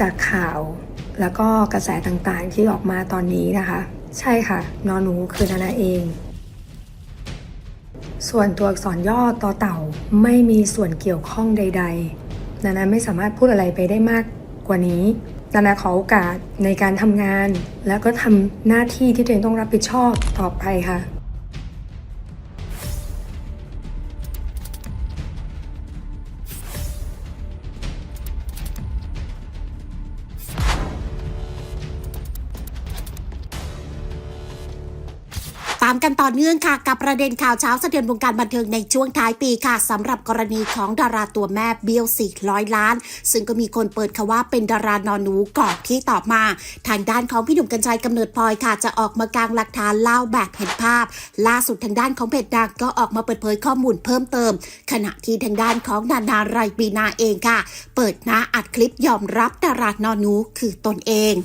จากข่าว แล้วก็กระแสต่างๆที่ออกมาตอนนี้นะคะ ใช่ค่ะ นอนหนูคือนานาเอง ส่วนตัวอักษรย่อต่อเต่าไม่มีส่วนเกี่ยวข้องใด ๆ นานาไม่สามารถพูดอะไรไปได้มากกว่านี้นานาขอโอกาสในการทำงาน แล้วก็ทำหน้าที่ที่ตัวเองต้องรับผิดชอบต่อไปค่ะามกันต่อเนื่องค่ะ กับประเด็นข่าวเช้าสะเทือนวงการบันเทิงในช่วงท้ายปีค่ะสำหรับกรณีของดาราตัวแม่เบี้ยวสี่ร้อยล้าน ซึ่งก็มีคนเปิดคำว่าเป็นดารานอนหนูก่อนที่ตอบมา ทางด้านของพี่หนุ่มกัญชัยกำเนิดพลอยค่ะ จะออกมากางหลักฐานเล่าแบบเห็นภาพ ล่าสุดทางด้านของเพจดังก็ออกมาเปิดเผยข้อมูลเพิ่มเติม ขณะที่ทางด้านของนานาไรบีนาเองค่ะ เปิดหน้าอัดคลิปยอมรับดารานอนหนูคือตนเอง